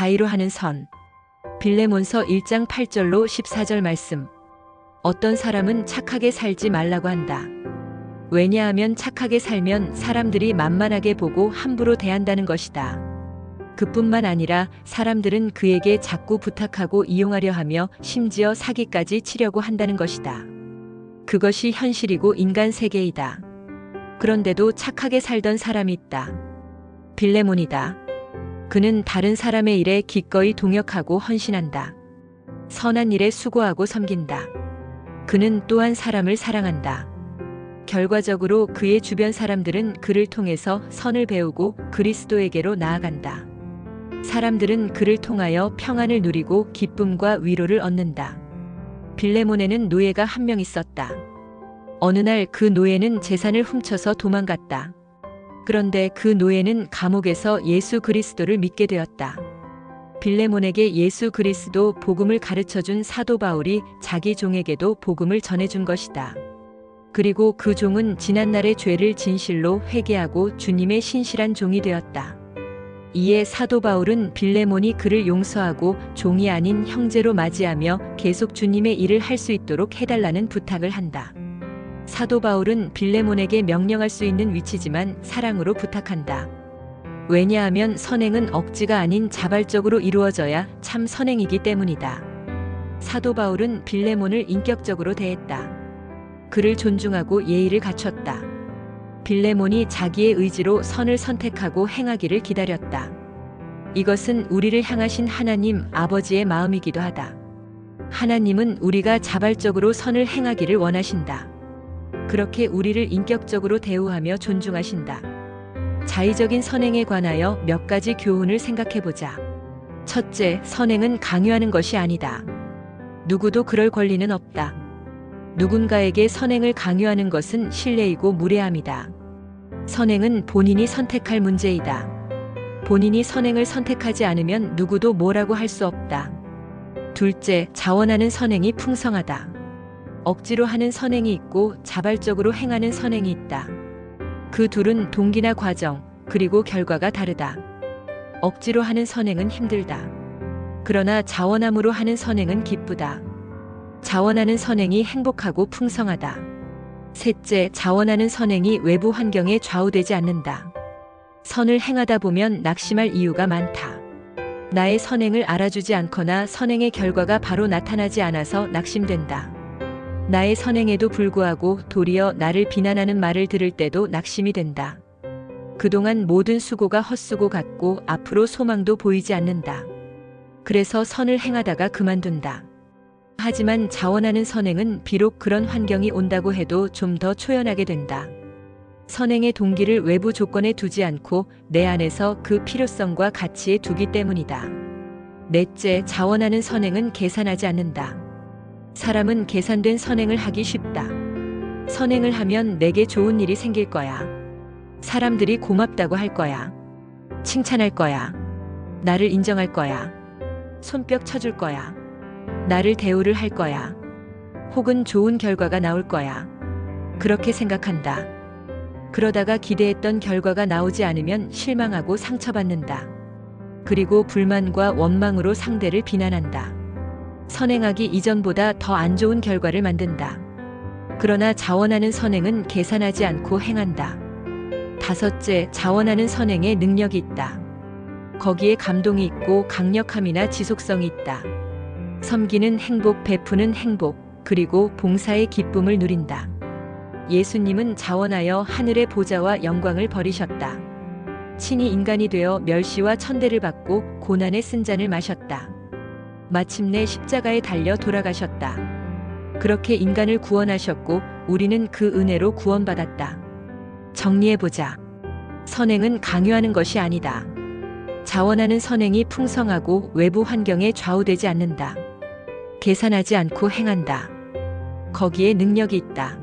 자의로 하는 선. 빌레몬서 1장 8절로 14절 말씀. 어떤 사람은 착하게 살지 말라고 한다. 왜냐하면 착하게 살면 사람들이 만만하게 보고 함부로 대한다는 것이다. 그뿐만 아니라 사람들은 그에게 자꾸 부탁하고 이용하려 하며 심지어 사기까지 치려고 한다는 것이다. 그것이 현실이고 인간 세계이다. 그런데도 착하게 살던 사람이 있다. 빌레몬이다. 그는 다른 사람의 일에 기꺼이 동역하고 헌신한다. 선한 일에 수고하고 섬긴다. 그는 또한 사람을 사랑한다. 결과적으로 그의 주변 사람들은 그를 통해서 선을 배우고 그리스도에게로 나아간다. 사람들은 그를 통하여 평안을 누리고 기쁨과 위로를 얻는다. 빌레몬에는 노예가 한 명 있었다. 어느 날 그 노예는 재산을 훔쳐서 도망갔다. 그런데 그 노예는 감옥에서 예수 그리스도를 믿게 되었다. 빌레몬에게 예수 그리스도 복음을 가르쳐 준 사도 바울이 자기 종에게도 복음을 전해 준 것이다. 그리고 그 종은 지난날의 죄를 진실로 회개하고 주님의 신실한 종이 되었다. 이에 사도 바울은 빌레몬이 그를 용서하고 종이 아닌 형제로 맞이하며 계속 주님의 일을 할 수 있도록 해달라는 부탁을 한다. 사도 바울은 빌레몬에게 명령할 수 있는 위치지만 사랑으로 부탁한다. 왜냐하면 선행은 억지가 아닌 자발적으로 이루어져야 참 선행이기 때문이다. 사도 바울은 빌레몬을 인격적으로 대했다. 그를 존중하고 예의를 갖췄다. 빌레몬이 자기의 의지로 선을 선택하고 행하기를 기다렸다. 이것은 우리를 향하신 하나님 아버지의 마음이기도 하다. 하나님은 우리가 자발적으로 선을 행하기를 원하신다. 그렇게 우리를 인격적으로 대우하며 존중하신다. 자의적인 선행에 관하여 몇 가지 교훈을 생각해 보자. 첫째, 선행은 강요하는 것이 아니다. 누구도 그럴 권리는 없다. 누군가에게 선행을 강요하는 것은 신뢰이고 무례함이다. 선행은 본인이 선택할 문제이다. 본인이 선행을 선택하지 않으면 누구도 뭐라고 할 수 없다. 둘째, 자원하는 선행이 풍성하다. 억지로 하는 선행이 있고 자발적으로 행하는 선행이 있다. 그 둘은 동기나 과정, 그리고 결과가 다르다. 억지로 하는 선행은 힘들다. 그러나 자원함으로 하는 선행은 기쁘다. 자원하는 선행이 행복하고 풍성하다. 셋째, 자원하는 선행이 외부 환경에 좌우되지 않는다. 선을 행하다 보면 낙심할 이유가 많다. 나의 선행을 알아주지 않거나 선행의 결과가 바로 나타나지 않아서 낙심된다. 나의 선행에도 불구하고 도리어 나를 비난하는 말을 들을 때도 낙심이 된다. 그동안 모든 수고가 헛수고 같고 앞으로 소망도 보이지 않는다. 그래서 선을 행하다가 그만둔다. 하지만 자원하는 선행은 비록 그런 환경이 온다고 해도 좀 더 초연하게 된다. 선행의 동기를 외부 조건에 두지 않고 내 안에서 그 필요성과 가치에 두기 때문이다. 넷째, 자원하는 선행은 계산하지 않는다. 사람은 계산된 선행을 하기 쉽다. 선행을 하면 내게 좋은 일이 생길 거야. 사람들이 고맙다고 할 거야. 칭찬할 거야. 나를 인정할 거야. 손뼉 쳐줄 거야. 나를 대우를 할 거야. 혹은 좋은 결과가 나올 거야. 그렇게 생각한다. 그러다가 기대했던 결과가 나오지 않으면 실망하고 상처받는다. 그리고 불만과 원망으로 상대를 비난한다. 선행하기 이전보다 더 안 좋은 결과를 만든다. 그러나 자원하는 선행은 계산하지 않고 행한다. 다섯째, 자원하는 선행에 능력이 있다. 거기에 감동이 있고 강력함이나 지속성이 있다. 섬기는 행복, 베푸는 행복, 그리고 봉사의 기쁨을 누린다. 예수님은 자원하여 하늘의 보좌와 영광을 버리셨다. 친히 인간이 되어 멸시와 천대를 받고 고난의 쓴잔을 마셨다. 마침내 십자가에 달려 돌아가셨다. 그렇게 인간을 구원하셨고 우리는 그 은혜로 구원받았다. 정리해보자. 선행은 강요하는 것이 아니다. 자원하는 선행이 풍성하고 외부 환경에 좌우되지 않는다. 계산하지 않고 행한다. 거기에 능력이 있다.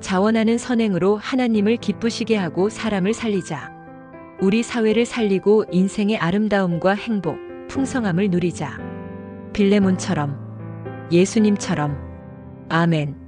자원하는 선행으로 하나님을 기쁘시게 하고 사람을 살리자. 우리 사회를 살리고 인생의 아름다움과 행복, 풍성함을 누리자. 빌레몬처럼, 예수님처럼. 아멘.